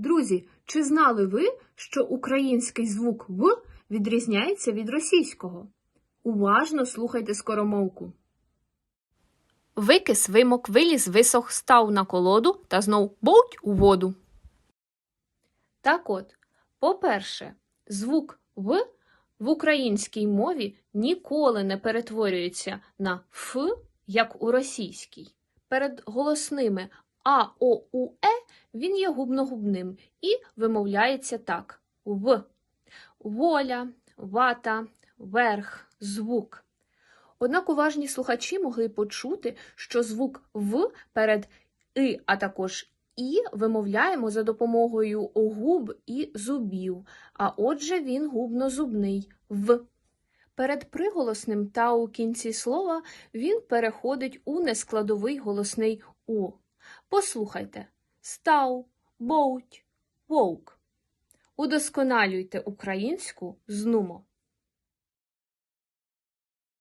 Друзі, чи знали ви, що український звук В відрізняється від російського? Уважно слухайте скоромовку. Викис, вимок, виліз, висох, став на колоду та знов боуть у воду. Так от, по-перше, звук В в українській мові ніколи не перетворюється на Ф, як у російській. Перед голосними А, О, У, Е він є губногубним і вимовляється так: В. Воля, вата, верх, звук. Однак уважні слухачі могли почути, що звук В перед И, а також І вимовляємо за допомогою губ і зубів, а отже він губнозубний В. Перед приголосним та у кінці слова він переходить у нескладовий голосний У. Послухайте став, боуть, вовк. Удосконалюйте українську з нумо.